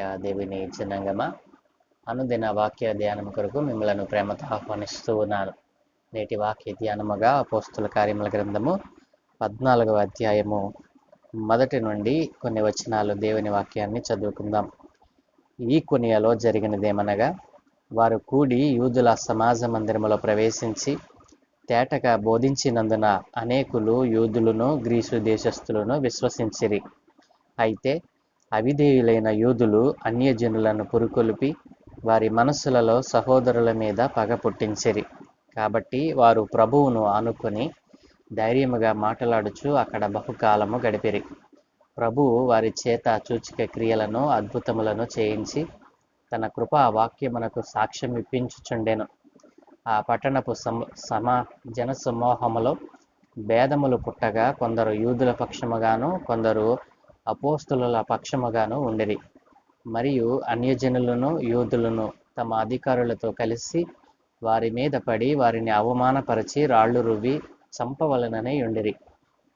ప్రభువునందు ప్రియ దేవుని జనంగమ అనుదిన వాక్య ధ్యానం కొరకు మిమ్మలను ప్రేమతో ఆహ్వానిస్తూ ఉన్నాను. నేటి వాక్య ధ్యానముగా పోస్తుల కార్యముల గ్రంథము పద్నాలుగవ అధ్యాయము మొదటి నుండి కొన్ని వచనాలు దేవుని వాక్యాన్ని చదువుకుందాం. ఈ కొనియలో జరిగినదేమనగా వారు కూడి యూదుల సమాజ మందిరములో ప్రవేశించి తేటగా బోధించినందున అనేకులు యూదులను గ్రీసు దేశస్థులను విశ్వసించిరి. అయితే అవిధేయులైన యూదులు అన్యజనులను పురుకొల్పి వారి మనస్సులలో సహోదరుల మీద పగ పుట్టించిరి. కాబట్టి వారు ప్రభువును ఆనుకొని ధైర్యముగా మాట్లాడుచు అక్కడ బహుకాలము గడిపిరి. ప్రభువు వారి చేత సూచిక క్రియలను అద్భుతములను చేయించి తన కృపా వాక్యమునకు సాక్ష్యం ఇప్పించుచుండెను. ఆ పట్టణపు సమ సమా జన సమూహములో భేదములు పుట్టగా కొందరు యూదుల పక్షముగాను కొందరు అపోస్తుల పక్షముగాను ఉండిరి. మరియు అన్యజనులను యూదులను తమ అధికారులతో కలిసి వారి మీద పడి వారిని అవమానపరిచి రాళ్ళు రువ్వి చంపవలననే ఉండిరి.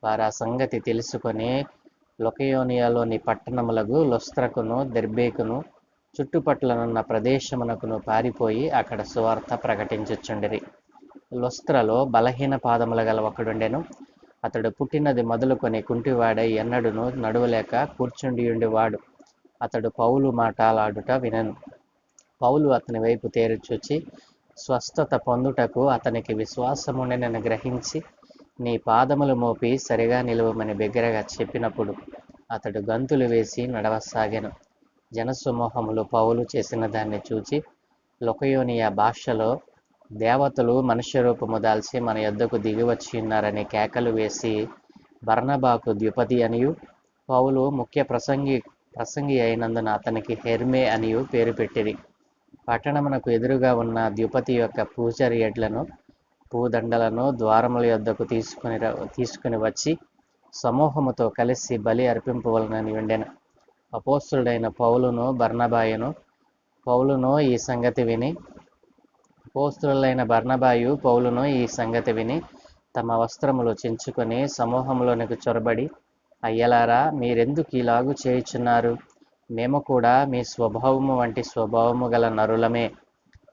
వారు ఆ సంగతి తెలుసుకొని లొకయోనియాలోని పట్టణములకు లొస్త్రకును దెర్బేకును చుట్టుపట్లనున్న ప్రదేశమునకును పారిపోయి అక్కడ సువార్త ప్రకటించుచుండిరి. లొస్త్రలో బలహీన పాదముల గల ఒకడుండెను. అతడు పుట్టినది మొదలుకొని కుంటివాడై ఎన్నడును నడువలేక కూర్చుండియుండేవాడు. అతడు పౌలు మాటలాడుట వినను. పౌలు అతని వైపు తేరుచూచి స్వస్థత పొందుటకు అతనికి విశ్వాసముండెనని గ్రహించి నీ పాదములు మోపి సరిగా నిలువమని బిగ్గరగా చెప్పినప్పుడు అతడు గంతులు వేసి నడవసాగాను. జనసమూహములు పౌలు చేసిన దాన్ని చూచి లొకయోనియా భాషలో దేవతలు మనుష్య రూపము దాల్చి మన యొద్దకు దిగివచ్చి ఉన్నారని కేకలు వేసి బర్ణబాకు ద్విపది అనియు పౌలు ముఖ్య ప్రసంగి ప్రసంగి అయినందున అతనికి హెర్మే అనియు పేరు పెట్టిరి. పట్టణమునకు ఎదురుగా ఉన్న ద్విపతి యొక్క పూజారి ఎడ్లను పూదండలను ద్వారముల యొద్దకు తీసుకుని తీసుకుని వచ్చి సమూహముతో కలిసి బలి అర్పింపవలనని ఉండెను అపోస్తుడైన పౌలును బర్ణబాయను పౌలును ఈ సంగతి విని అపోస్తులైన బర్ణబాయు పౌలును ఈ సంగతి విని తమ వస్త్రములు చించుకొని సమూహంలోనికి చొరబడి అయ్యలారా మీరెందుకు ఇలాగు చేయుచున్నారు? మేము కూడా మీ స్వభావము వంటి స్వభావము గల నరులమే.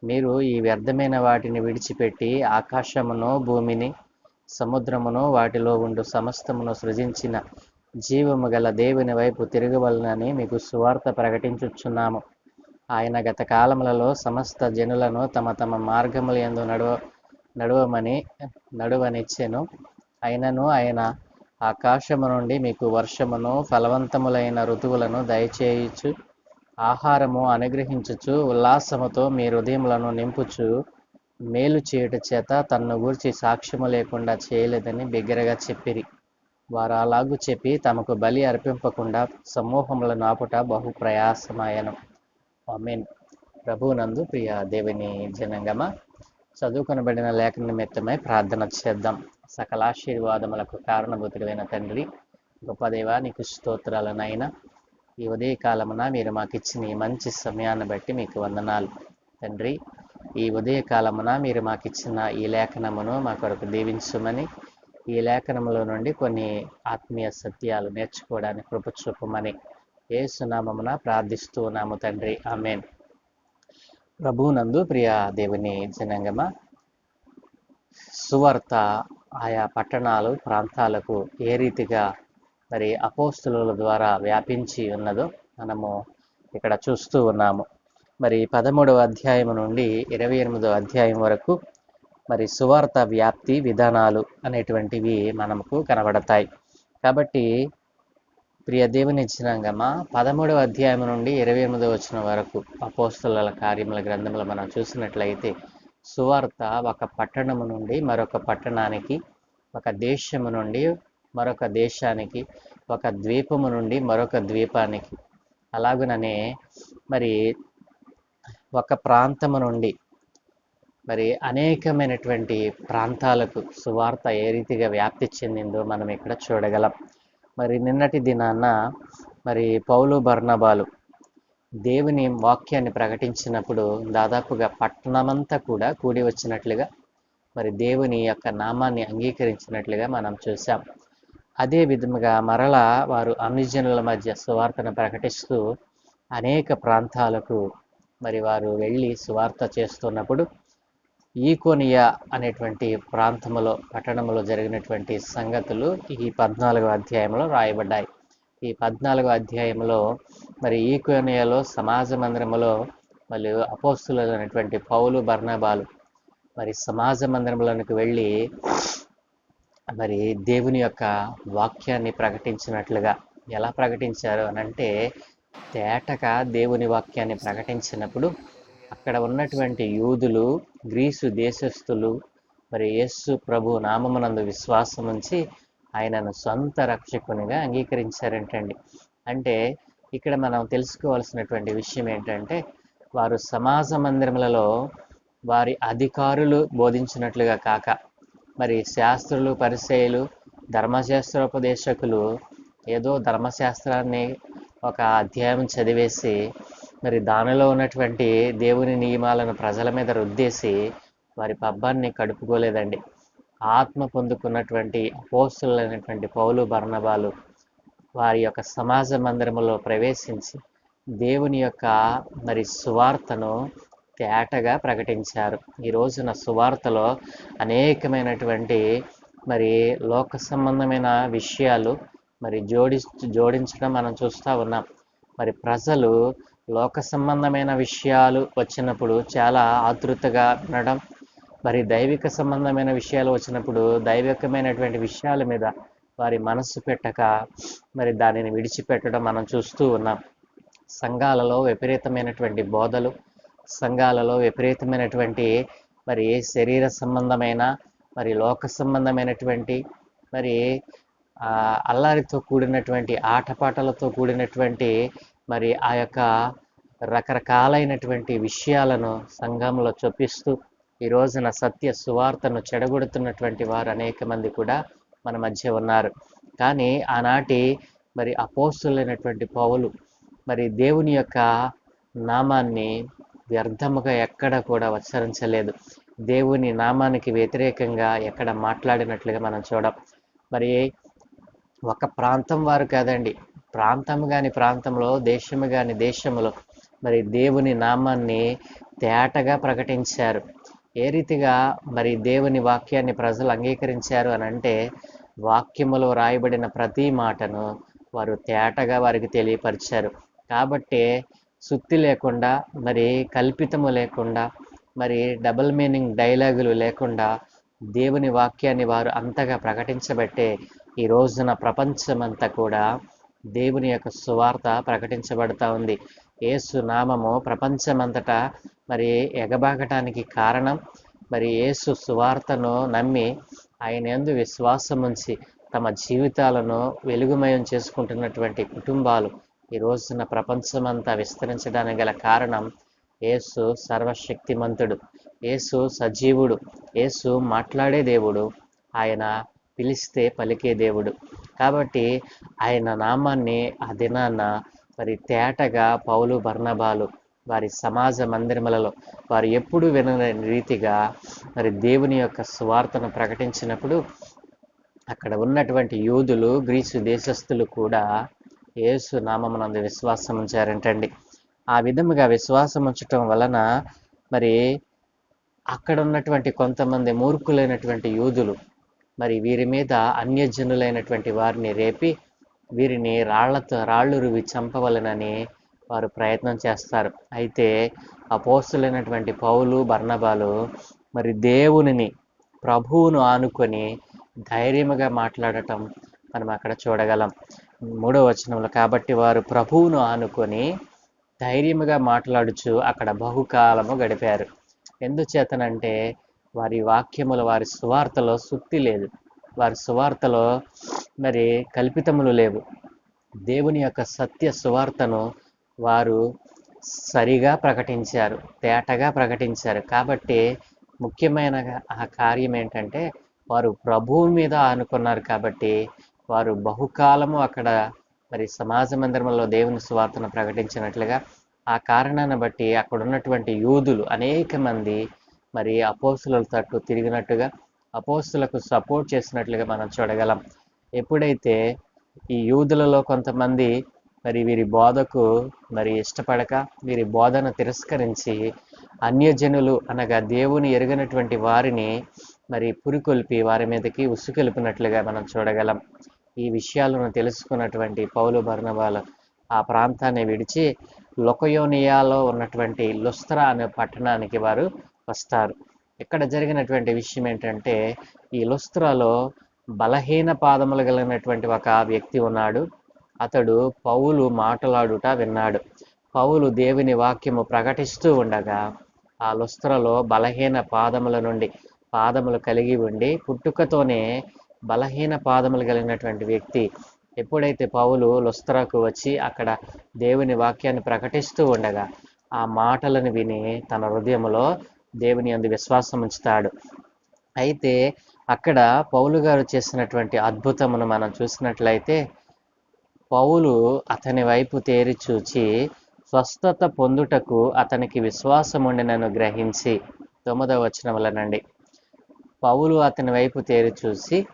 మీరు ఈ వ్యర్థమైన వాటిని విడిచిపెట్టి ఆకాశమును భూమిని సముద్రమును వాటిలో ఉండు సమస్తమును సృజించిన జీవము గల దేవుని వైపు తిరగవలనని మీకు సువార్త ప్రకటించుచున్నాము. ఆయన గత కాలములలో సమస్త జనులను తమ తమ మార్గముల ఎందు నడువ నడువమని నడువనిచ్చెను. అయినను ఆయన ఆకాశము నుండి మీకు వర్షమును ఫలవంతములైన ఋతువులను దయచేయచ్చు ఆహారము అనుగ్రహించుచు ఉల్లాసముతో మీ హృదయములను నింపుచు మేలు చేయుట చేత తన్ను గూర్చి సాక్ష్యము లేకుండా చేయలేదని బిగ్గరగా చెప్పిరి. వారు అలాగు చెప్పి తమకు బలి అర్పింపకుండా సమూహములను ఆపుట బహు ప్రయాసమాయను. ఆమెన్. ప్రభువునందు ప్రియ దేవుని జనంగమ చదువుకొనబడిన లేఖన నిమిత్తమై ప్రార్థన చేద్దాం. సకలాశీర్వాదములకు కారణభూతుడైన తండ్రి గొప్ప దేవా నీకు స్తోత్రాలనైనా ఈ ఉదయ కాలమున మీరు మాకు ఇచ్చిన ఈ మంచి సమయాన్ని బట్టి మీకు వందనాలు. తండ్రి ఈ ఉదయ కాలమున మీరు మాకు ఇచ్చిన ఈ లేఖనమును మా కొరకు దీవించమని ఈ లేఖనములో నుండి కొన్ని ఆత్మీయ సత్యాలు నేర్చుకోవడానికి కృప చూపమని ఏసునామమున ప్రార్థిస్తున్నాము ప్రార్థిస్తూ ఉన్నాము తండ్రి. ఆమెన్. ప్రభునందు ప్రియ దేవుని జనంగమ సువార్త ఆయా పట్టణాలు ప్రాంతాలకు ఏ రీతిగా మరి అపోస్తుల ద్వారా వ్యాపించి ఉన్నదో మనము ఇక్కడ చూస్తూ ఉన్నాము. మరి పదమూడవ అధ్యాయం నుండి ఇరవై ఎనిమిదవ అధ్యాయం వరకు మరి సువార్త వ్యాప్తి విధానాలు అనేటువంటివి మనకు కనబడతాయి. కాబట్టి ప్రియ దేవుని జనాంగమ పదమూడవ అధ్యాయం నుండి ఇరవై ఎనిమిదవ వచ్చిన వరకు అపోస్తుల కార్యముల గ్రంథంలో మనం చూసినట్లయితే సువార్త ఒక పట్టణము నుండి మరొక పట్టణానికి ఒక దేశము నుండి మరొక దేశానికి ఒక ద్వీపము నుండి మరొక ద్వీపానికి. అలాగుననే మరి ఒక ప్రాంతము నుండి మరి అనేకమైనటువంటి ప్రాంతాలకు సువార్త ఏ రీతిగా వ్యాప్తి చెందిందో మనం ఇక్కడ చూడగలం. మరి నిన్నటి దినాన మరి పౌలు బర్ణబాలు దేవుని వాక్యాన్ని ప్రకటించినప్పుడు దాదాపుగా పట్టణమంతా కూడా కూడి వచ్చినట్లుగా మరి దేవుని యొక్క నామాన్ని అంగీకరించినట్లుగా మనం చూసాం అదే విధముగా మరలా వారు అన్యజనుల మధ్య సువార్తను ప్రకటిస్తూ అనేక ప్రాంతాలకు మరి వారు వెళ్ళి సువార్త చేస్తున్నప్పుడు ఈకోనియా అనేటువంటి ప్రాంతంలో పట్టణంలో జరిగినటువంటి సంగతులు ఈ పద్నాలుగో అధ్యాయంలో రాయబడ్డాయి. ఈ పద్నాలుగో అధ్యాయంలో మరి ఈకోనియాలో సమాజ మందిరములో మరియు అపోస్తులైనటువంటి పౌలు బర్ణబాలు మరి సమాజ మందిరంలోనికి వెళ్ళి మరి దేవుని యొక్క వాక్యాన్ని ప్రకటించినట్లుగా ఎలా ప్రకటించారు అని అంటే తేటగా దేవుని వాక్యాన్ని ప్రకటించినప్పుడు అక్కడ ఉన్నటువంటి యూదులు గ్రీసు దేశస్థులు మరి యేసు ప్రభు నామమునందు విశ్వాసం ఉంచి ఆయనను సొంత రక్షకునిగా అంగీకరించారంటండి. అంటే ఇక్కడ మనం తెలుసుకోవాల్సినటువంటి విషయం ఏంటంటే వారు సమాజ మందిరములలో వారి అధికారులు బోధించినట్లుగా కాక మరి శాస్త్రులు పరిచయులు ధర్మశాస్త్రోపదేశకులు ఏదో ధర్మశాస్త్రాన్ని ఒక అధ్యాయం చదివేసి మరి దానిలో ఉన్నటువంటి దేవుని నియమాలను ప్రజల మీద రుద్దేసి వారి పబ్బాన్ని కడుపుకోలేదండి. ఆత్మ పొందుకున్నటువంటి అపోస్తులైనటువంటి పౌలు బర్ణబాలు వారి యొక్క సమాజ మందిరములో ప్రవేశించి దేవుని యొక్క మరి సువార్తను తేటగా ప్రకటించారు. ఈ రోజున సువార్తలో అనేకమైనటువంటి మరి లోక సంబంధమైన విషయాలు మరి జోడి జోడించడం మనం చూస్తూ ఉన్నాం. మరి ప్రజలు లోక సంబంధమైన విషయాలు వచ్చినప్పుడు చాలా ఆతృతగా వినడం మరి దైవిక సంబంధమైన విషయాలు వచ్చినప్పుడు దైవికమైనటువంటి విషయాల మీద వారి మనస్సు పెట్టక మరి దానిని విడిచిపెట్టడం మనం చూస్తూ ఉన్నాం. సంఘాలలో విపరీతమైనటువంటి బోధలు సంఘాలలో విపరీతమైనటువంటి మరి శరీర సంబంధమైన మరి లోక సంబంధమైనటువంటి మరి అల్లారితో కూడినటువంటి ఆటపాటలతో కూడినటువంటి మరి ఆ యొక్క రకరకాలైనటువంటి విషయాలను సంఘంలో చొప్పిస్తూ ఈ రోజున సత్య సువార్తను చెడగొడుతున్నటువంటి వారు అనేక మంది కూడా మన మధ్య ఉన్నారు. కానీ ఆనాటి మరి అపోస్తులైనటువంటి పౌలు మరి దేవుని యొక్క నామాన్ని వ్యర్థముగా ఎక్కడ కూడా ఉచ్చరించలేదు. దేవుని నామానికి వ్యతిరేకంగా ఎక్కడ మాట్లాడినట్లుగా మనం చూడం. మరి ఒక ప్రాంతం వారు కాదండి. ప్రాంతం కాని ప్రాంతంలో దేశము కాని దేశంలో మరి దేవుని నామాన్ని తేటగా ప్రకటించారు. ఏ రీతిగా మరి దేవుని వాక్యాన్ని ప్రజలు అంగీకరించారు అని అంటే వాక్యములో రాయబడిన ప్రతి మాటను వారు తేటగా వారికి తెలియపరిచారు. కాబట్టి సుత్తి లేకుండా మరి కల్పితము లేకుండా మరి డబుల్ మీనింగ్ డైలాగులు లేకుండా దేవుని వాక్యాన్ని వారు అంతగా ప్రకటించబట్టే ఈ రోజున ప్రపంచమంతా కూడా దేవుని యొక్క సువార్త ప్రకటించబడతా ఉంది. ఏసు నామము ప్రపంచమంతటా మరి ఎగబాకటానికి కారణం. మరి ఏసు సువార్తను నమ్మి ఆయన ఎందు విశ్వాసం ఉంచి తమ జీవితాలను వెలుగుమయం చేసుకుంటున్నటువంటి కుటుంబాలు ఈ రోజున ప్రపంచమంతా విస్తరించడానికి గల కారణం ఏసు సర్వశక్తిమంతుడు. ఏసు సజీవుడు. ఏసు మాట్లాడే దేవుడు. ఆయన పిలిస్తే పలికే దేవుడు. కాబట్టి ఆయన నామాన్ని ఆ దినాన మరి తేటగా పౌలు బర్ణబాలు వారి సమాజ మందిరములలో వారు ఎప్పుడు వినలేని రీతిగా మరి దేవుని యొక్క స్వార్థను ప్రకటించినప్పుడు అక్కడ ఉన్నటువంటి యూదులు గ్రీసు దేశస్థులు కూడా యేసు నామమునందు విశ్వాసం ఉంచారంటండి. ఆ విధముగా విశ్వాసం ఉంచటం వలన మరి అక్కడ ఉన్నటువంటి కొంతమంది మూర్ఖులైనటువంటి యూదులు మరి వీరి మీద అన్యజనులైనటువంటి వారిని రేపి వీరిని రాళ్ళతో రాళ్ళు రువి చంపవలనని వారు ప్రయత్నం చేస్తారు. అయితే అపోస్తులైనటువంటి పౌలు బర్ణబాలు మరి దేవునిని ప్రభువును ఆనుకొని ధైర్యముగా మాట్లాడటం మనం అక్కడ చూడగలం. మూడో వచనంలో కాబట్టి వారు ప్రభువును ఆనుకొని ధైర్యముగా మాట్లాడుచు అక్కడ బహుకాలము గడిపారు. ఎందుచేతనంటే వారి వాక్యములు వారి సువార్తలో సుత్తి లేదు. వారి సువార్తలో మరి కల్పితములు లేవు. దేవుని యొక్క సత్య సువార్తను వారు సరిగా ప్రకటించారు తేటగా ప్రకటించారు. కాబట్టి ముఖ్యమైన ఆ కార్యం ఏంటంటే వారు ప్రభువు మీద ఆనుకున్నారు కాబట్టి వారు బహుకాలము అక్కడ మరి సమాజ మందిరంలో దేవుని సువార్తను ప్రకటించినట్లుగా ఆ కారణాన్ని బట్టి అక్కడ ఉన్నటువంటి యూదులు అనేక మంది మరి అపోస్తుల తట్టు తిరిగినట్టుగా అపోస్తులకు సపోర్ట్ చేసినట్లుగా మనం చూడగలం. ఎప్పుడైతే ఈ యూదులలో కొంతమంది మరి వీరి బోధకు మరి ఇష్టపడక వీరి బోధను తిరస్కరించి అన్యజనులు అనగా దేవుని ఎరుగనటువంటి వారిని మరి పురికొల్పి వారి మీదకి ఉసుకెలిపినట్లుగా మనం చూడగలం. ఈ విషయాలను తెలుసుకున్నటువంటి పౌలు బర్ణబాలు ఆ ప్రాంతాన్ని విడిచి లొకయోనియాలో ఉన్నటువంటి లుస్త్రా అనే పట్టణానికి వారు వస్తారు. ఇక్కడ జరిగినటువంటి విషయం ఏంటంటే ఈ లుస్త్రాలో బలహీన పాదములు కలిగినటువంటి ఒక వ్యక్తి ఉన్నాడు. అతడు పౌలు మాటలాడుట విన్నాడు. పౌలు దేవుని వాక్యము ప్రకటిస్తూ ఉండగా ఆ లుస్త్రలో బలహీన పాదముల నుండి పాదములు కలిగి ఉండి పుట్టుకతోనే బలహీన పాదములు కలిగినటువంటి వ్యక్తి. ఎప్పుడైతే పౌలు లుస్త్రకు వచ్చి అక్కడ దేవుని వాక్యాన్ని ప్రకటిస్తూ ఉండగా ఆ మాటలను విని తన హృదయంలో దేవుని అందు విశ్వాసం ఉంచుతాడు. అయితే అక్కడ పౌలు గారు చేసినటువంటి అద్భుతమును మనం చూసినట్లయితే పౌలు అతని వైపు తేరి చూచి స్వస్థత పొందుటకు అతనికి విశ్వాసం ఉండినను గ్రహించి తొమ్మిదవ వచనములనండి. పౌలు అతని వైపు తేరి చూసి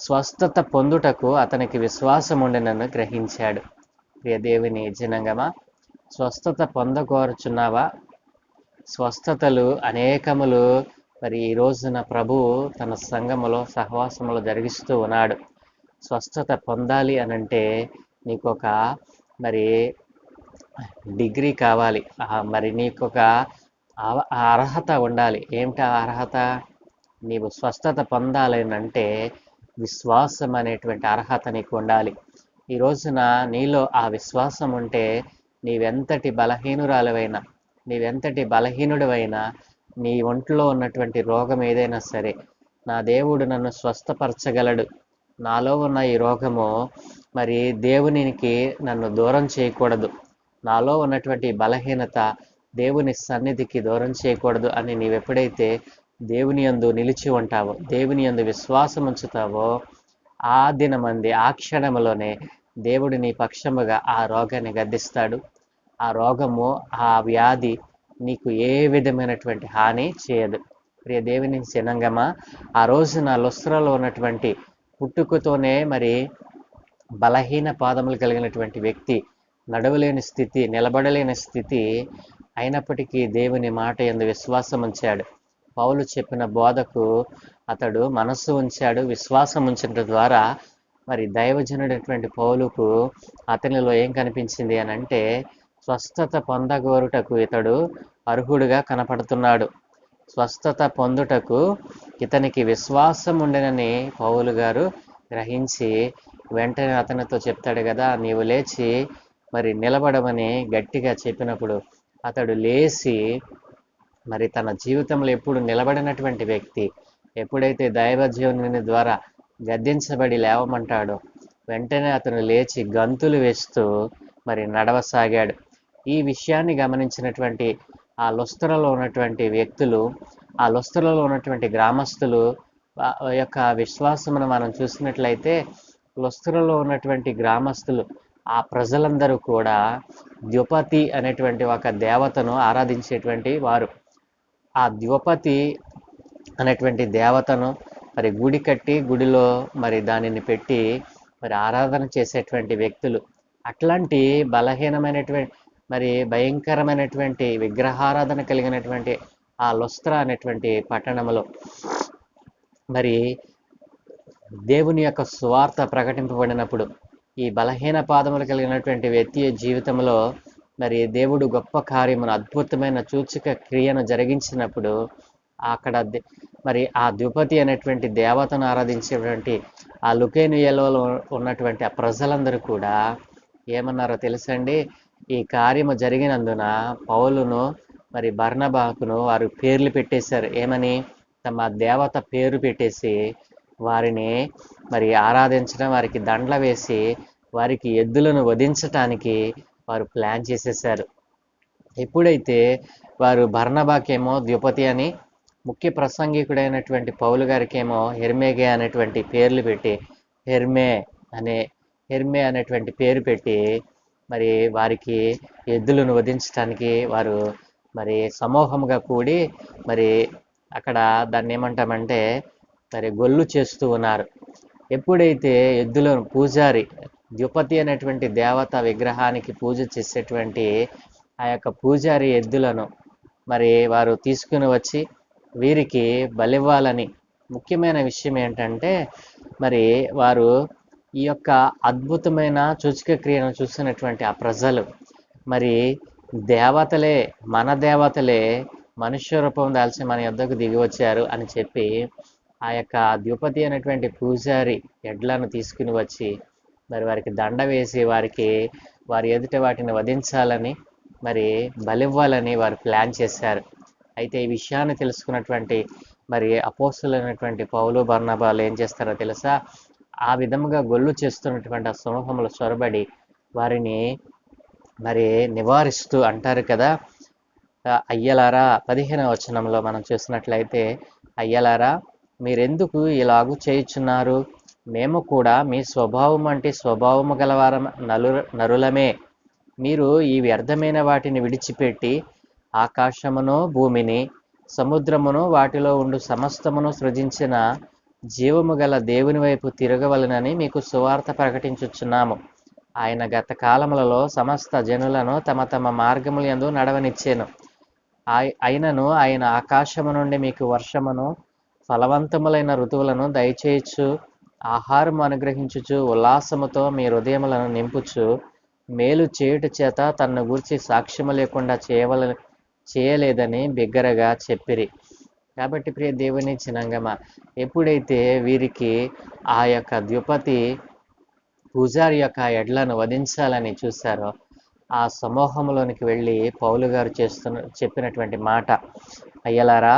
స్వస్థత పొందుటకు అతనికి విశ్వాసం ఉండినను గ్రహించాడు. ప్రియ దేవుని జనంగమా స్వస్థత పొందకోరుచున్నావా స్వస్థతలు అనేకములు. మరి ఈ రోజున ప్రభువు తన సంఘములో సహవాసములో జరిగిస్తూ ఉన్నాడు. స్వస్థత పొందాలి అనంటే నీకు ఒక మరి డిగ్రీ కావాలి. ఆ, మరి నీకు ఒక ఆ అర్హత ఉండాలి. ఏమిటి ఆ అర్హత? నీవు స్వస్థత పొందాలి అని అంటే విశ్వాసం అనేటువంటి అర్హత నీకు ఉండాలి ఈ రోజున నీలో ఆ విశ్వాసం ఉంటే నీవెంతటి బలహీనురాలవైనా నీవెంతటి బలహీనుడివైనా నీ ఒంట్లో ఉన్నటువంటి రోగం ఏదైనా సరే నా దేవుడు నన్ను స్వస్థపరచగలడు. నాలో ఉన్న ఈ రోగము మరి దేవునికి నన్ను దూరం చేయకూడదు. నాలో ఉన్నటువంటి బలహీనత దేవుని సన్నిధికి దూరం చేయకూడదు అని నీవెప్పుడైతే దేవుని యందు నిలిచి ఉంటావో దేవుని యందు విశ్వాసం ఉంచుతావో ఆ దినమంది ఆ క్షణంలోనే దేవుడు నీ పక్షముగా ఆ రోగాన్ని గద్దిస్తాడు. ఆ రోగము ఆ వ్యాధి నీకు ఏ విధమైనటువంటి హాని చేయదు. ప్రియ దేవుని జనంగమా ఆ రోజున నా లుస్త్రలో ఉన్నటువంటి పుట్టుకతోనే మరి బలహీన పాదములు కలిగినటువంటి వ్యక్తి నడవలేని స్థితి నిలబడలేని స్థితి అయినప్పటికీ దేవుని మాట ఎందు విశ్వాసం ఉంచాడు. పౌలు చెప్పిన బోధకు అతడు మనస్సు ఉంచాడు విశ్వాసం ఉంచడం ద్వారా మరి దైవజనుడైనటువంటి పౌలుకు అతనిలో ఏం కనిపించింది అని అంటే స్వస్థత పొందగోరుటకు ఇతడు అర్హుడుగా కనపడుతున్నాడు. స్వస్థత పొందుటకు ఇతనికి విశ్వాసం ఉండనని పౌలు గారు గ్రహించి వెంటనే అతనితో చెప్తాడు కదా నీవు లేచి మరి నిలబడమని గట్టిగా చెప్పినప్పుడు అతడు లేచి మరి తన జీవితంలో ఎప్పుడు నిలబడినటువంటి వ్యక్తి ఎప్పుడైతే దైవజీవుని ద్వారా గద్దించబడి లేవమంటాడో వెంటనే అతను లేచి గంతులు వేస్తూ మరి నడవసాగాడు. ఈ విషయాన్ని గమనించినటువంటి ఆ లుస్తరలో ఉన్నటువంటి వ్యక్తులు ఆ లుస్తరలో ఉన్నటువంటి గ్రామస్తులు యొక్క విశ్వాసమును మనం చూసినట్లయితే లుస్తరలో ఉన్నటువంటి గ్రామస్తులు ఆ ప్రజలందరూ కూడా ద్యుపతి అనేటువంటి ఒక దేవతను ఆరాధించేటువంటి వారు. ఆ ద్యుపతి అనేటువంటి దేవతను మరి గుడి కట్టి గుడిలో మరి దానిని పెట్టి మరి ఆరాధన చేసేటువంటి వ్యక్తులు. అట్లాంటి బలహీనమైనటువంటి మరి భయంకరమైనటువంటి విగ్రహారాధన కలిగినటువంటి ఆ లుస్త్ర అనేటువంటి పట్టణంలో మరి దేవుని యొక్క సువార్త ప్రకటింపబడినప్పుడు ఈ బలహీన పాదములు కలిగినటువంటి వ్యక్తి జీవితంలో మరి దేవుడు గొప్ప కార్యమును అద్భుతమైన సూచిక క్రియను జరిగించినప్పుడు అక్కడ మరి ఆ ద్విపతి అనేటువంటి దేవతను ఆరాధించేటువంటి ఆ లుకేనియలో ఉన్నటువంటి ఆ ప్రజలందరూ కూడా ఏమన్నారో తెలుసండి ఈ కార్యము జరిగినందున పౌలును మరి బర్నబాకును వారు పేర్లు పెట్టేశారు. ఏమని? తమ దేవత పేరు పెట్టేసి వారిని మరి ఆరాధించడం వారికి దండలు వేసి వారికి ఎద్దులను వధించటానికి వారు ప్లాన్ చేసేసారు ఎప్పుడైతే వారు భర్ణబాకేమో ద్విపతి అని ముఖ్య ప్రసంగికుడైనటువంటి పౌలు గారికేమో హెర్మేగే అనేటువంటి పేర్లు పెట్టి హెర్మే అనే హెర్మే అనేటువంటి పేరు పెట్టి మరి వారికి ఎద్దులను వధించడానికి వారు మరి సమూహంగా కూడి మరి అక్కడ దాన్ని ఏమంటామంటే మరి గొల్లు చేస్తూ ఉన్నారు. ఎప్పుడైతే ఎద్దులను పూజారి ద్యుపతి అనేటువంటి దేవత విగ్రహానికి పూజ చేసేటువంటి ఆ యొక్క పూజారి ఎద్దులను మరి వారు తీసుకుని వచ్చి వీరికి బలివ్వాలని ముఖ్యమైన విషయం ఏంటంటే మరి వారు ఈ యొక్క అద్భుతమైన చూచిక క్రియను చూసినటువంటి ఆ ప్రజలు. మరి దేవతలే మన దేవతలే మనుష్య రూపం దాల్చి మన యొద్దకు దిగి వచ్చారు అని చెప్పి ఆ యొక్క ద్యుపతి అనేటువంటి పూజారి ఎడ్లను తీసుకుని వచ్చి మరి వారికి దండ వేసి వారికి వారి ఎదుట వాటిని వధించాలని మరి బలివ్వాలని వారు ప్లాన్ చేశారు. అయితే ఈ విషయాన్ని తెలుసుకున్నటువంటి మరి అపోస్తులైనటువంటి పౌలు బర్ణబాలు ఏం చేస్తారో తెలుసా? ఆ విధముగా గొల్లు చేస్తున్నటువంటి ఆ సమూహములు చొరబడి వారిని మరి నివారిస్తూ అంటారు కదా. అయ్యలారా పదిహేనవ వచనంలో మనం చూసినట్లయితే అయ్యలారా మీరెందుకు ఇలాగు చేయుచున్నారు? మేము కూడా మీ స్వభావం అంటే స్వభావము గలవారం నలు నరులమే. మీరు ఈ వ్యర్థమైన వాటిని విడిచిపెట్టి ఆకాశమును భూమిని సముద్రమును వాటిలో ఉండు సమస్తమును సృజించిన జీవము గల దేవుని వైపు తిరగవలనని మీకు సువార్త ప్రకటించుచున్నాము. ఆయన గత కాలములలో సమస్త జనులను తమ తమ మార్గముల యందు నడవనిచ్చాను. అయినను ఆయన ఆకాశము నుండి మీకు వర్షమును ఫలవంతములైన ఋతువులను దయచేయచ్చు ఆహారము అనుగ్రహించుచు ఉల్లాసముతో మీ హృదయములను నింపుచు మేలు చేయుట చేత తన్ను గూర్చి సాక్ష్యము లేకుండా చేయవల చేయలేదని బిగ్గరగా చెప్పిరి. కాబట్టి ప్రియ దేవుని చినంగమ ఎప్పుడైతే వీరికి ఆ యొక్క ద్విపతి పూజారి యొక్క ఎడ్లను వధించాలని చూశారో ఆ సమూహంలోనికి వెళ్ళి పౌలు గారు చేస్తున్న చెప్పినటువంటి మాట అయ్యలారా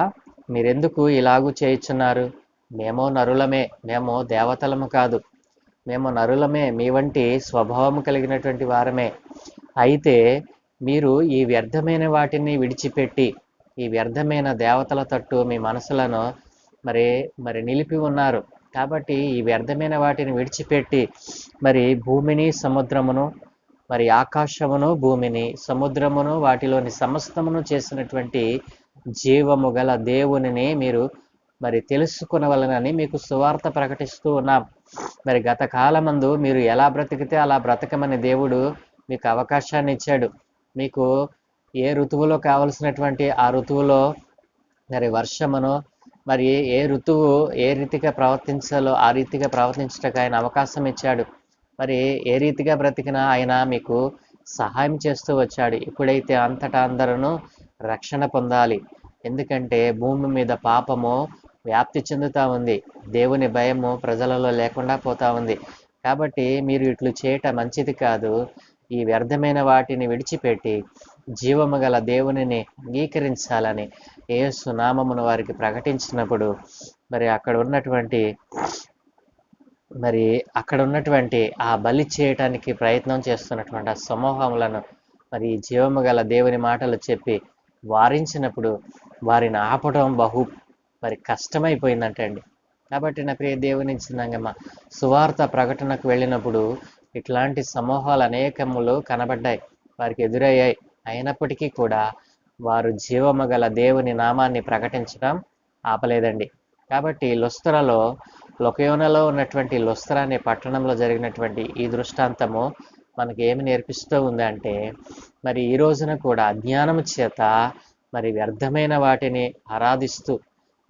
మీరెందుకు ఇలాగూ చేయుచున్నారు? మేము నరులమే మేము దేవతలము కాదు. మేము నరులమే మీ వంటి స్వభావం కలిగినటువంటి వారమే. అయితే మీరు ఈ వ్యర్థమైన వాటిని విడిచిపెట్టి ఈ వ్యర్థమైన దేవతల తట్టు మీ మనసులను మరి మరి నిలిపి ఉన్నారు. కాబట్టి ఈ వ్యర్థమైన వాటిని విడిచిపెట్టి మరి భూమిని సముద్రమును మరి ఆకాశమును భూమిని సముద్రమును వాటిలోని సమస్తమును చేసినటువంటి జీవము గల దేవునిని మీరు మరి తెలుసుకునవలనని మీకు సువార్త ప్రకటిస్తూ ఉన్నాం. మరి గత కాలమందు మీరు ఎలా బ్రతికితే అలా బ్రతకమని దేవుడు మీకు అవకాశాన్ని ఇచ్చాడు. మీకు ఏ ఋతువులో కావలసినటువంటి ఆ ఋతువులో మరి వర్షమును మరి ఏ ఋతువు ఏ రీతిగా ప్రవర్తించాలో ఆ రీతిగా ప్రవర్తించడానికి ఆయన అవకాశం ఇచ్చాడు. మరి ఏ రీతిగా బ్రతికినా ఆయన మీకు సహాయం చేస్తూ వచ్చాడు. ఇప్పుడైతే అంతటా అందరూ రక్షణ పొందాలి. ఎందుకంటే భూమి మీద పాపము వ్యాప్తి చెందుతా ఉంది. దేవుని భయము ప్రజలలో లేకుండా పోతా ఉంది. కాబట్టి మీరు ఇట్లు చేయటం మంచిది కాదు. ఈ వ్యర్థమైన వాటిని విడిచిపెట్టి జీవము గల దేవునిని అంగీకరించాలని ఏసు నామమును వారికి ప్రకటించినప్పుడు మరి అక్కడ ఉన్నటువంటి మరి అక్కడ ఉన్నటువంటి ఆ బలి చేయటానికి ప్రయత్నం చేస్తున్నటువంటి ఆ సమూహములను మరి ఈ జీవము గల దేవుని మాటలు చెప్పి వారించినప్పుడు వారిని ఆపడం బహు మరి కష్టమైపోయిందంటండి కాబట్టి నా ప్రియ దేవుని చిన్నంగమ్మ సువార్త ప్రకటనకు వెళ్ళినప్పుడు ఇట్లాంటి సమూహాలు అనేకములు కనబడ్డాయి. వారికి ఎదురయ్యాయి. అయినప్పటికీ కూడా వారు జీవమగల దేవుని నామాన్ని ప్రకటించడం ఆపలేదండి. కాబట్టి లుస్త్రలో లొకయోనలో ఉన్నటువంటి లుస్త్ర అనే పట్టణంలో జరిగినటువంటి ఈ దృష్టాంతము మనకి ఏమి నేర్పిస్తూ ఉందంటే మరి ఈ రోజున కూడా అజ్ఞానం చేత మరి వ్యర్థమైన వాటిని ఆరాధిస్తూ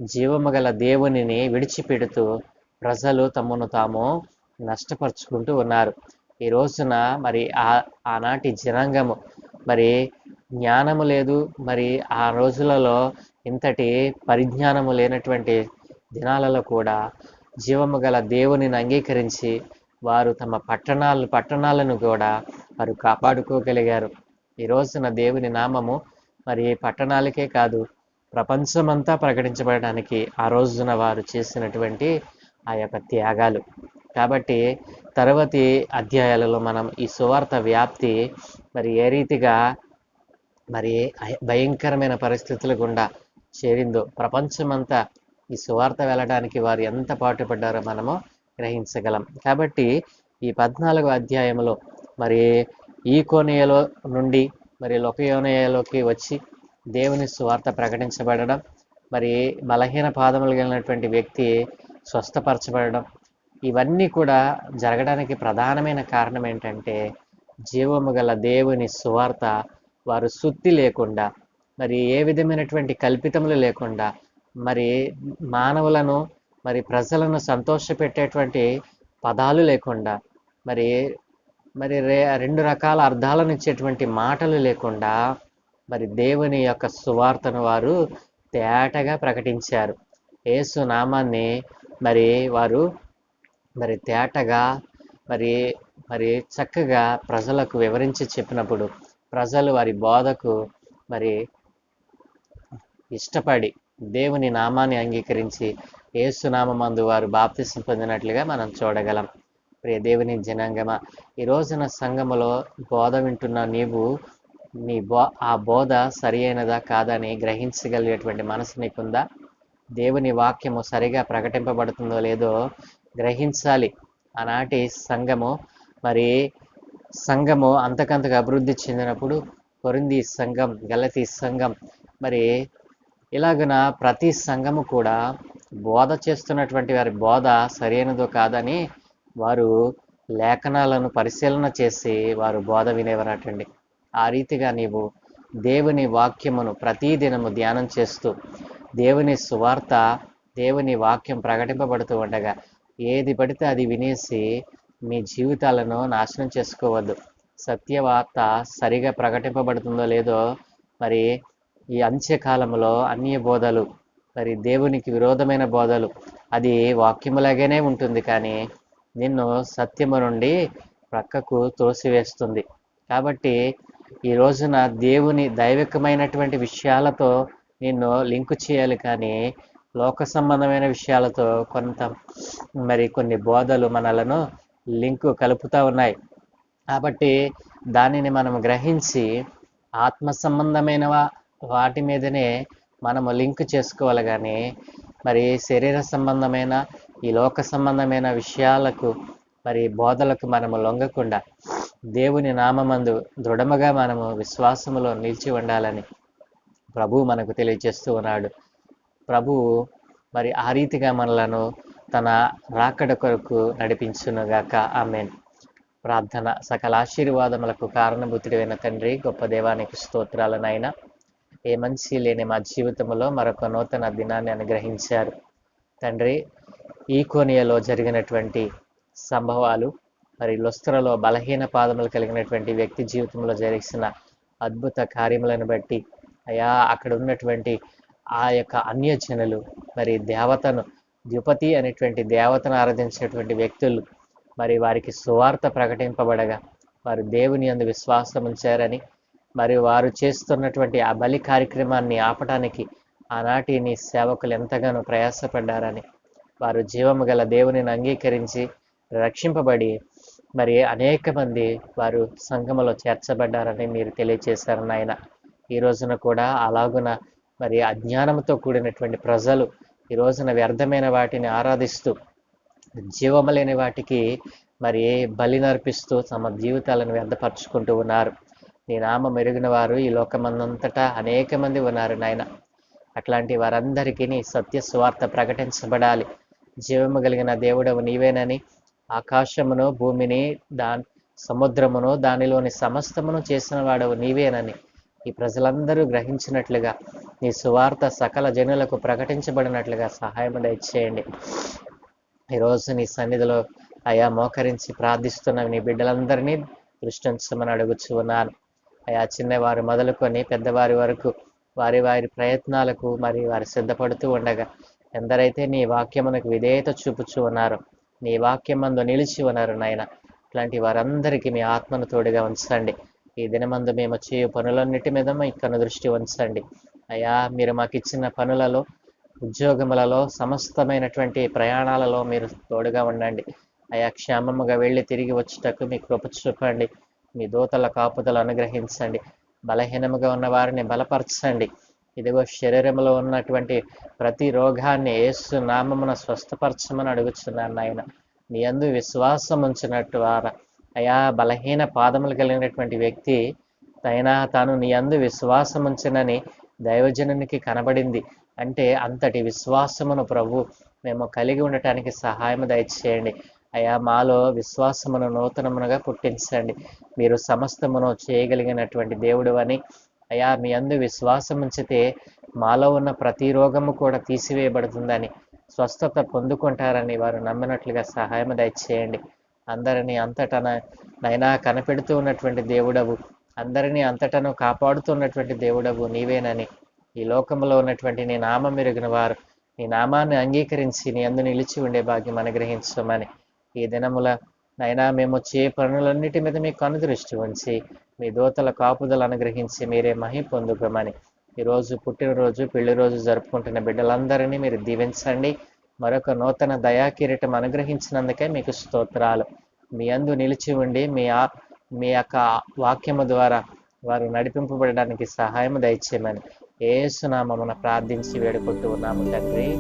జీవము గల దేవునిని విడిచిపెడుతూ ప్రజలు తమను తాము నష్టపరుచుకుంటూ ఉన్నారు. ఈ రోజున మరి ఆ ఆనాటి జనాంగము మరి జ్ఞానము లేదు. మరి ఆ రోజులలో ఇంతటి పరిజ్ఞానము లేనటువంటి దినాలలో కూడా జీవము గల దేవునిని అంగీకరించి వారు తమ పట్టణాలు పట్టణాలను కూడా వారు కాపాడుకోగలిగారు. ఈ రోజున దేవుని నామము మరి పట్టణాలకే కాదు ప్రపంచమంతా ప్రకటించబడడానికి ఆ రోజున వారు చేసినటువంటి ఆ యొక్క త్యాగాలు. కాబట్టి తర్వాతి అధ్యాయాలలో మనం ఈ సువార్త వ్యాప్తి మరి ఏ రీతిగా మరి భయంకరమైన పరిస్థితుల గుండా చేరిందో ప్రపంచమంతా ఈ సువార్త వెళ్ళడానికి వారు ఎంత పాటుపడ్డారో మనము గ్రహించగలం. కాబట్టి ఈ పద్నాలుగు అధ్యాయంలో మరి ఈ కోనయలో నుండి మరి లోకయోనయలోకి వచ్చి దేవుని సువార్త ప్రకటించబడడం మరి బలహీన పాదములు కలిగినటువంటి వ్యక్తి స్వస్థపరచబడడం ఇవన్నీ కూడా జరగడానికి ప్రధానమైన కారణం ఏంటంటే జీవము గల దేవుని సువార్త వారు సుత్తి లేకుండా మరి ఏ విధమైనటువంటి కల్పితములు లేకుండా మరి మానవులను మరి ప్రజలను సంతోషపెట్టేటువంటి పదాలు లేకుండా మరి మరి రే రెండు రకాల అర్థాలను ఇచ్చేటువంటి మాటలు లేకుండా మరి దేవుని యొక్క సువార్తను వారు తేటగా ప్రకటించారు. యేసు నామాన్ని మరి వారు మరి తేటగా మరి మరి చక్కగా ప్రజలకు వివరించి చెప్పినప్పుడు ప్రజలు వారి బోధకు మరి ఇష్టపడి దేవుని నామాన్ని అంగీకరించి ఏసునామందు వారు బాప్తిసం పొందినట్లుగా మనం చూడగలం. ప్రియ దేవుని జనాంగమ ఈ రోజున సంఘములో బోధ వింటున్న నీవు నీ బో ఆ బోధ సరి అయినదా కాదని గ్రహించగలిగేటువంటి మనసు నీకుందా? దేవుని వాక్యము సరిగా ప్రకటింపబడుతుందో లేదో గ్రహించాలి. ఆనాటి సంఘము మరి సంఘము అంతకంతకు అభివృద్ధి చెందినప్పుడు కొరింది సంఘం గలతీ సంఘం మరి ఇలాగున ప్రతి సంఘము కూడా బోధ చేస్తున్నటువంటి వారి బోధ సరైనదో కాదని వారు లేఖనాలను పరిశీలన చేసి వారు బోధ వినేవారటండి. ఆ రీతిగా నీవు దేవుని వాక్యమును ప్రతిదినము ధ్యానం చేస్తూ దేవుని సువార్త దేవుని వాక్యం ప్రకటింపబడుతూ ఉండగా ఏది పడితే అది వినేసి మీ జీవితాలను నాశనం చేసుకోవద్దు. సత్యవార్త సరిగా ప్రకటింపబడుతుందో లేదో మరి ఈ అంత్యకాలంలో అన్య బోధలు మరి దేవునికి విరోధమైన బోధలు అది వాక్యములాగానే ఉంటుంది కానీ నిన్ను సత్యము నుండి ప్రక్కకు తోసివేస్తుంది. కాబట్టి ఈ రోజున దేవుని దైవికమైనటువంటి విషయాలతో నిన్ను లింకు చేయాలి కానీ లోక సంబంధమైన విషయాలతో కొంత మరి కొన్ని బోధలు మనలను లింకు కలుపుతూ ఉన్నాయి. కాబట్టి దానిని మనం గ్రహించి ఆత్మ సంబంధమైన వాటి మీదనే మనము లింక్ చేసుకోవాలి కానీ మరి శరీర సంబంధమైన ఈ లోక సంబంధమైన విషయాలకు మరి బోధలకు మనము లొంగకుండా దేవుని నామమందు దృఢముగా మనము విశ్వాసములో నిలిచి ఉండాలని ప్రభువు మనకు తెలియజేస్తూ ఉన్నాడు. ప్రభువు మరి ఆ రీతిగా మనలను తన రాకడ కొరకు నడిపించునుగాక. ఆమెన్. ప్రార్థన సకల ఆశీర్వాదములకు కారణభూతుడైన తండ్రి గొప్ప దేవానికి స్తోత్రాలనైనా ఏ మంచి లేని మా జీవితంలో మరొక నూతన దినాన్ని అనుగ్రహించారు. తండ్రి ఈ కోనియలో జరిగినటువంటి సంభవాలు మరి లొస్త్రలో బలహీన పాదములు కలిగినటువంటి వ్యక్తి జీవితంలో జరిగిన అద్భుత కార్యములను బట్టి అయా అక్కడ ఉన్నటువంటి ఆ యొక్క అన్యజనులు మరి దేవతను ద్యుపతి అనేటువంటి దేవతను ఆరాధించేటువంటి వ్యక్తులు మరి వారికి సువార్త ప్రకటింపబడగా వారు దేవుని అందు విశ్వాసం ఉంచారని మరి వారు చేస్తున్నటువంటి ఆ బలి కార్యక్రమాన్ని ఆపటానికి ఆనాటి నీ సేవకులు ఎంతగానో ప్రయాసపడ్డారని వారు జీవము గల దేవునిని అంగీకరించి రక్షింపబడి మరి అనేక మంది వారు సంఘములో చేర్చబడ్డారని మీరు తెలియచేశారు నాయన. ఈ రోజున కూడా అలాగున మరి అజ్ఞానంతో కూడినటువంటి ప్రజలు ఈ రోజున వ్యర్థమైన వాటిని ఆరాధిస్తూ జీవము లేని వాటికి మరి బలి నర్పిస్తూ తమ జీవితాలను వ్యర్థపరుచుకుంటూ ఉన్నారు. నీ నామ మెరుగిన వారు ఈ లోకమందంతటా అనేక మంది ఉన్నారు నాయన. అట్లాంటి వారందరికీ నీ సత్య స్వార్థ ప్రకటించబడాలి. జీవము కలిగిన దేవుడవు నీవేనని ఆకాశమును భూమిని దా సముద్రమును దానిలోని సమస్తమును చేసిన వాడవు నీవేనని ఈ ప్రజలందరూ గ్రహించినట్లుగా నీ సువార్త సకల జనులకు ప్రకటించబడినట్లుగా సహాయం దయచేయండి. ఈరోజు నీ సన్నిధిలో అయా మోకరించి ప్రార్థిస్తున్న నీ బిడ్డలందరినీ దృష్టించమని అడుగుచు ఉన్నాను. అయా చిన్నవారు మొదలుకొని పెద్దవారి వరకు వారి వారి ప్రయత్నాలకు మరి వారు సిద్ధపడుతూ ఉండగా ఎందరైతే నీ వాక్యమునకు విధేయత చూపుచూ ఉన్నారో నీ వాక్యమందు నిలిచి ఉన్నారు నాయన ఇట్లాంటి వారందరికీ మీ ఆత్మను తోడుగా ఉంచండి. ఈ దినమందు మేము చేయు పనులన్నిటి మీద మీ కను దృష్టి ఉంచండి. అయ్యా మీరు మాకు ఇచ్చిన పనులలో ఉద్యోగములలో సమస్తమైనటువంటి ప్రయాణాలలో మీరు తోడుగా ఉండండి. అయా క్షేమముగా వెళ్ళి తిరిగి వచ్చుటకు మీ కృప చూపండి. మీ దూతల కాపుదలు అనుగ్రహించండి. బలహీనముగా ఉన్న వారిని బలపరచండి. ఇదిగో శరీరంలో ఉన్నటువంటి ప్రతి రోగాన్ని ఏసు నామమున స్వస్థపరచమని అడుగుచున్నాను నాయన. మీ అందు విశ్వాసం ఉంచినట్టు వారా అయా బలహీన పాదములు కలిగినటువంటి వ్యక్తి తైన తాను నీ అందు విశ్వాసం ఉంచినని దైవజనునికి కనబడింది. అంటే అంతటి విశ్వాసమును ప్రభు మేము కలిగి ఉండటానికి సహాయం దయచేయండి. అయా మాలో విశ్వాసమును నూతనమునుగా పుట్టించండి. మీరు సమస్తమును చేయగలిగినటువంటి దేవుడు అని. అయా మీ అందు విశ్వాసం ఉంచితే మాలో ఉన్న ప్రతి రోగము కూడా తీసివేయబడుతుందని స్వస్థత పొందుకుంటారని వారు నమ్మినట్లుగా సహాయం దయచేయండి. అందరినీ అంతటన నైనా కనిపెడుతూ ఉన్నటువంటి దేవుడవు. అందరినీ అంతటను కాపాడుతున్నటువంటి దేవుడవు నీవేనని. ఈ లోకంలో ఉన్నటువంటి నీ నామం మెరుగిన వారు. నీ నామాన్ని అంగీకరించి నీ అందు నిలిచి ఉండే భాగ్యం అనుగ్రహించమని. ఈ దినముల నైనా మేము చే పనులన్నిటి మీద మీ కనుదృష్టి ఉంచి మీ దోతల కాపుదలు అనుగ్రహించి మీరే మహి పొందుకోమని. ఈరోజు పుట్టినరోజు పెళ్ళి రోజు జరుపుకుంటున్న బిడ్డలందరినీ మీరు దీవించండి. మరొక నూతన దయాకిరీటం అనుగ్రహించినందుకే మీకు స్తోత్రాలు. మీ అందు నిలిచి ఉండి మీ ఆ మీ యొక్క వాక్యము ద్వారా వారు నడిపింపబడడానికి సహాయం దయచేయమని. ఏసునామమున ప్రార్థించి వేడుకుంటూ ఉన్నాము తండ్రి.